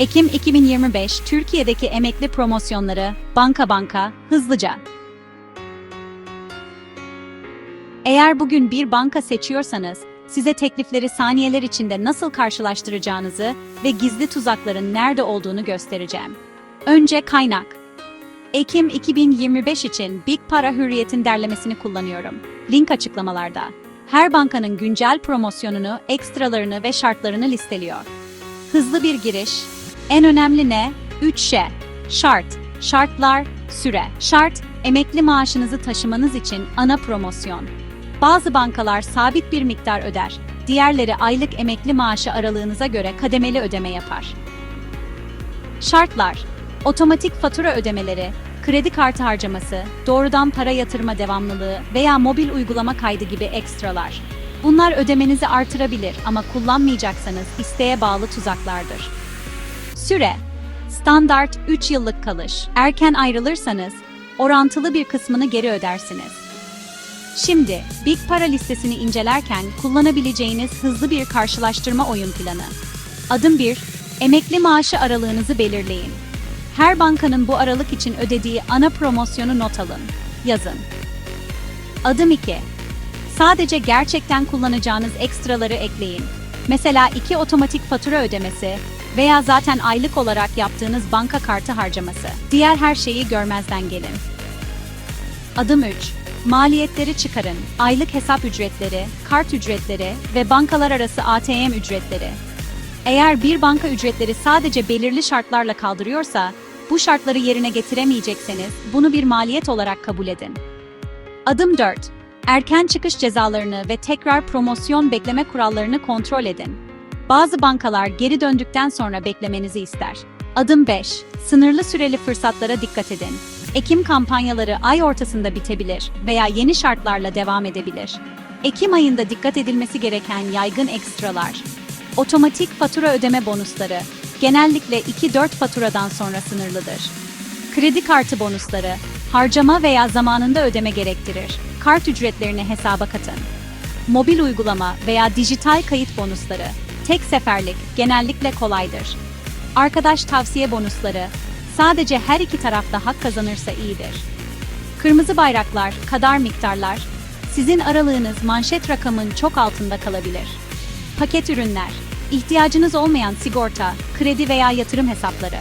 Ekim 2025 Türkiye'deki emekli promosyonları banka banka hızlıca. Eğer bugün bir banka seçiyorsanız, size teklifleri saniyeler içinde nasıl karşılaştıracağınızı ve gizli tuzakların nerede olduğunu göstereceğim. Önce kaynak. Ekim 2025 için Big Para Hürriyet'in derlemesini kullanıyorum. Link açıklamalarda. Her bankanın güncel promosyonunu, ekstralarını ve şartlarını listeliyor. Hızlı bir giriş. En önemli ne? 3 ş. Şart, şartlar, süre. Şart, emekli maaşınızı taşımanız için ana promosyon. Bazı bankalar sabit bir miktar öder. Diğerleri aylık emekli maaşı aralığınıza göre kademeli ödeme yapar. Şartlar: Otomatik fatura ödemeleri, kredi kartı harcaması, doğrudan para yatırma devamlılığı veya mobil uygulama kaydı gibi ekstralar. Bunlar ödemenizi artırabilir ama kullanmayacaksanız isteğe bağlı tuzaklardır. Süre: Standart 3 yıllık kalış. Erken ayrılırsanız orantılı bir kısmını geri ödersiniz. Şimdi Big Para listesini incelerken kullanabileceğiniz hızlı bir karşılaştırma oyun planı. Adım 1. Emekli maaşı aralığınızı belirleyin. Her bankanın bu aralık için ödediği ana promosyonu not alın. Yazın. Adım 2. Sadece gerçekten kullanacağınız ekstraları ekleyin. Mesela iki otomatik fatura ödemesi veya zaten aylık olarak yaptığınız banka kartı harcaması. Diğer her şeyi görmezden gelin. Adım 3. Maliyetleri çıkarın. Aylık hesap ücretleri, kart ücretleri ve bankalar arası ATM ücretleri. Eğer bir banka ücretleri sadece belirli şartlarla kaldırıyorsa, bu şartları yerine getiremeyecekseniz bunu bir maliyet olarak kabul edin. Adım 4. Erken çıkış cezalarını ve tekrar promosyon bekleme kurallarını kontrol edin. Bazı bankalar geri döndükten sonra beklemenizi ister. Adım 5. Sınırlı süreli fırsatlara dikkat edin. Ekim kampanyaları ay ortasında bitebilir veya yeni şartlarla devam edebilir. Ekim ayında dikkat edilmesi gereken yaygın ekstralar. Otomatik fatura ödeme bonusları genellikle 2-4 faturadan sonra sınırlıdır. Kredi kartı bonusları harcama veya zamanında ödeme gerektirir. Kart ücretlerini hesaba katın. Mobil uygulama veya dijital kayıt bonusları tek seferlik genellikle kolaydır. Arkadaş tavsiye bonusları sadece her iki tarafta hak kazanırsa iyidir. Kırmızı bayraklar, kadar miktarlar, sizin aralığınız manşet rakamın çok altında kalabilir. Paket ürünler, ihtiyacınız olmayan sigorta, kredi veya yatırım hesapları.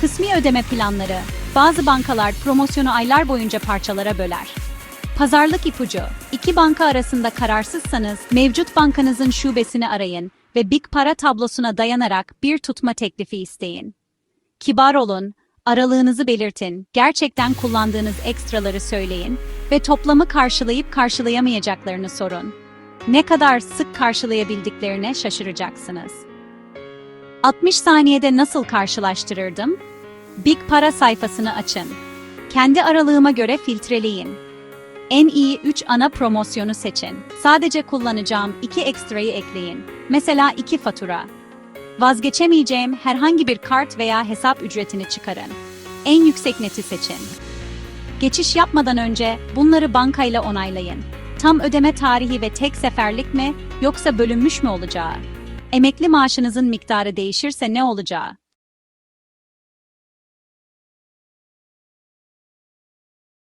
Kısmi ödeme planları, bazı bankalar promosyonu aylar boyunca parçalara böler. Pazarlık ipucu, iki banka arasında kararsızsanız mevcut bankanızın şubesini arayın ve Big Para tablosuna dayanarak bir tutma teklifi isteyin. Kibar olun, aralığınızı belirtin, gerçekten kullandığınız ekstraları söyleyin ve toplamı karşılayıp karşılayamayacaklarını sorun. Ne kadar sık karşılayabildiklerine şaşıracaksınız. 60 saniyede nasıl karşılaştırırdım? Big Para sayfasını açın. Kendi aralığıma göre filtreleyin. En iyi 3 ana promosyonu seçin. Sadece kullanacağım 2 ekstrayı ekleyin. Mesela 2 fatura. Vazgeçemeyeceğim herhangi bir kart veya hesap ücretini çıkarın. En yüksek neti seçin. Geçiş yapmadan önce bunları bankayla onaylayın. Tam ödeme tarihi ve tek seferlik mi yoksa bölünmüş mü olacağı? Emekli maaşınızın miktarı değişirse ne olacağı?